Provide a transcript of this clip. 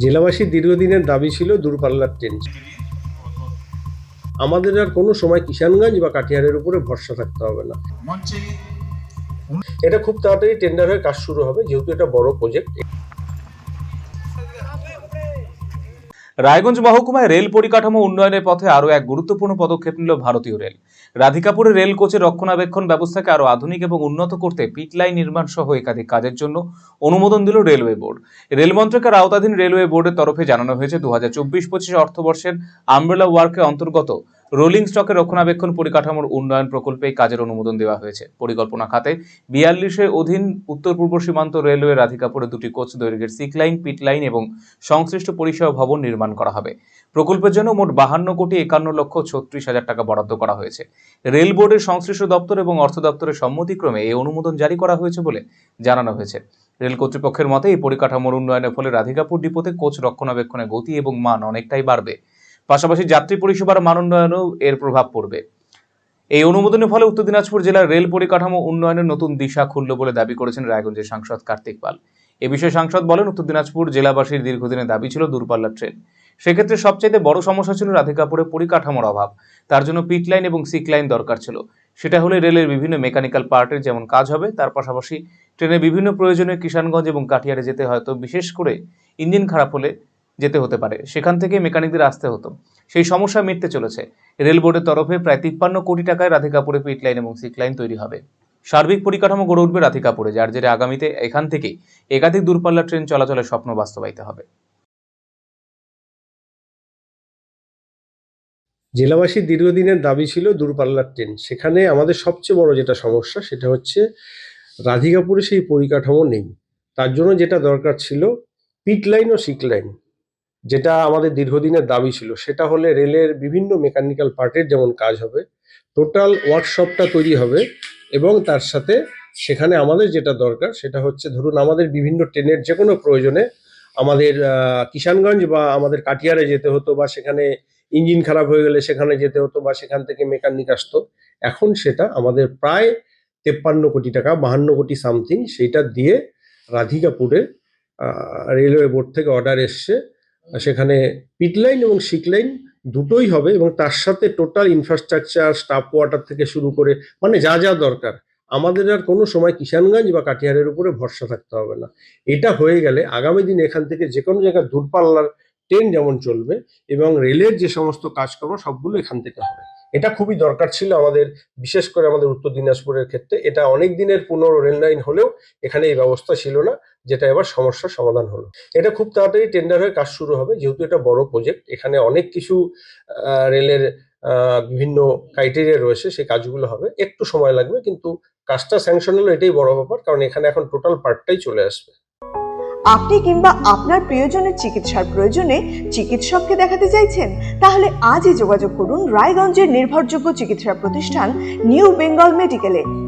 জেলাবাসীর দীর্ঘদিনের দাবি ছিল দূরপাল্লার ট্রেন আমাদের আর কোনো সময় কিষানগঞ্জ বা কাটিহারের উপরে ভরসা থাকতে হবে না। এটা খুব তাড়াতাড়ি টেন্ডার হয়ে কাজ শুরু হবে যেহেতু এটা বড় প্রজেক্ট রায়গঞ্জ মহকুমায় রেল পরিকাঠামো উন্নয়নের পথে আরও এক গুরুত্বপূর্ণ পদক্ষেপ নিল ভারতীয় রেল। রাধিকাপুরে রেল কোচের রক্ষণাবেক্ষণ ব্যবস্থাকে আরও আধুনিক এবং উন্নত করতে পিটলাইন নির্মাণ সহ একাধিক কাজের জন্য অনুমোদন দিল রেলওয়ে বোর্ড। রেল মন্ত্রকের আওতাধীন রেলওয়ে বোর্ডের তরফে জানানো হয়েছে, দু হাজার চব্বিশ পঁচিশ অর্থবর্ষের আমব্রেলা ওয়ার্কের অন্তর্গত রোলিং স্টকের রক্ষণাবেক্ষণ পরিকাঠামোর উন্নয়ন প্রকল্পে কাজের অনুমোদন দেওয়া হয়েছে। পরিকল্পনা খাতে বিয়াল্লিশের অধীন উত্তর পূর্ব সীমান্ত রেলওয়ে রাধিকাপুরে দুটি কোচ দৈর্ঘ্যের সিক লাইন, পিট লাইন এবং সংশ্লিষ্ট পরিষেবা ভবন নির্মাণ করা হবে। প্রকল্পের জন্য মোট বাহান্ন কোটি একান্ন লক্ষ ছত্রিশ হাজার টাকা বরাদ্দ করা হয়েছে। রেল বোর্ডের সংশ্লিষ্ট দপ্তর এবং অর্থ দপ্তরের সম্মতিক্রমে এই অনুমোদন জারি করা হয়েছে বলে জানানো হয়েছে। রেল কর্তৃপক্ষের মতে, এই পরিকাঠামোর উন্নয়নের ফলে রাধিকাপুর ডিপোতে কোচ রক্ষণাবেক্ষণের গতি এবং মান অনেকটাই বাড়বে। পাশাপাশি যাত্রী পরিষেবার মান উন্নয়নেও এর প্রভাব পড়বে। এই অনুমোদনের ফলে উত্তর দিনাজপুর জেলার রেল পরিকাঠামো উন্নয়নের নতুন দিশা খুলল বলে দাবি করেছেন রায়গঞ্জের সাংসদ কার্তিক পাল। এ বিষয়ে সাংসদ বলেন, উত্তর দিনাজপুর জেলাবাসীর দীর্ঘদিনের দাবি ছিল দূরপাল্লার ট্রেন। সেক্ষেত্রে সবচাইতে বড় সমস্যা ছিল রাধিকাপুরে পরিকাঠামোর অভাব। তার জন্য পিট লাইন এবং সিক লাইন দরকার ছিল। সেটা হলে রেলের বিভিন্ন মেকানিক্যাল পার্টের যেমন কাজ হবে, তার পাশাপাশি ট্রেনের বিভিন্ন প্রয়োজনে কিষানগঞ্জ এবং কাটিয়ারে যেতে হয়তো বিশেষ করে ইঞ্জিন খারাপ হলে যেতে হতে পারে। সেখান থেকে মেকানিকদের আসতে হতো। সেই সমস্যা মিটতে চলেছে। রেল বোর্ডের তরফে প্রায় তিপ্পান্ন কোটি টাকায় রাধিকাপুরে পিট লাইন এবং সিক লাইন তৈরি হবে। সার্বিক পরিকাঠামো গড়ে উঠবে রাধিকাপুরে যার জেরে আগামীতে এখান থেকেই একাধিক দূরপাল্লার ট্রেন চলাচলের স্বপ্ন বাস্তবায়িত হবে। জেলাবাসীর দীর্ঘদিনের দাবি ছিল দূরপাল্লার ট্রেন। সেখানে আমাদের সবচেয়ে বড় যেটা সমস্যা, সেটা হচ্ছে রাধিকাপুরে সেই পরিকাঠামো নেই। তার জন্য যেটা দরকার ছিল পিট লাইন ও সিক লাইন যেটা আমাদের দীর্ঘদিনের দাবি ছিল, সেটা হলে রেলের বিভিন্ন মেকানিক্যাল পার্টের যেমন কাজ হবে, টোটাল ওয়ার্কশপটা তৈরি হবে এবং তার সাথে সেখানে আমাদের যেটা দরকার সেটা হচ্ছে ধরুন আমাদের বিভিন্ন ট্রেনের যে কোনো প্রয়োজনে আমাদের কিষানগঞ্জ বা আমাদের কাটিয়ারে যেতে হতো বা সেখানে ইঞ্জিন খারাপ হয়ে গেলে সেখানে যেতে হতো বা সেখান থেকে মেকানিক আসতো, এখন সেটা আমাদের প্রায় তেপ্পান্ন কোটি টাকা, বাহান্ন কোটি সামথিং, সেইটা দিয়ে রাধিকাপুরে রেলওয়ে বোর্ড থেকে অর্ডার এসছে। সেখানে পিট লাইন এবং সিক লাইন দুটোই হবে এবং তার সাথে টোটাল ইনফ্রাস্ট্রাকচার স্টাফ ওয়াটার থেকে শুরু করে মানে যা যা দরকার। আমাদের আর কোনো সময় কিষানগঞ্জ বা কাটিহারের উপরে ভরসা থাকতে হবে না। এটা হয়ে গেলে আগামী দিন এখান থেকে যে কোনো জায়গায় দূরপাল্লার ট্রেন যেমন চলবে এবং রেলের যে সমস্ত কাজকর্ম সবগুলো এখান থেকে হবে। এটা খুবই দরকার ছিল আমাদের, বিশেষ করে আমাদের উত্তর দিনাজপুরের ক্ষেত্রে। এটা অনেক দিনের পুনর রেল লাইন হলেও এখানে এই ব্যবস্থা ছিল না, যেটা এবার সমস্যার সমাধান হলো। এটা খুব তাড়াতাড়ি টেন্ডার হয়ে কাজ শুরু হবে, যেহেতু এটা বড় প্রজেক্ট এখানে অনেক কিছু রেলের বিভিন্ন ক্রাইটেরিয়া রয়েছে, সেই কাজগুলো হবে। একটু সময় লাগবে, কিন্তু কাজটা স্যাংশন হলো, এটাই বড় ব্যাপার, কারণ এখানে এখন টোটাল পার্টটাই চলে আসবে। আপনি কিংবা আপনার প্রিয়জনের চিকিৎসার প্রয়োজনে চিকিৎসককে দেখাতে চাইছেন? তাহলে আজই যোগাযোগ করুন রায়গঞ্জের নির্ভরযোগ্য চিকিৎসা প্রতিষ্ঠান নিউ বেঙ্গল মেডিকেলে।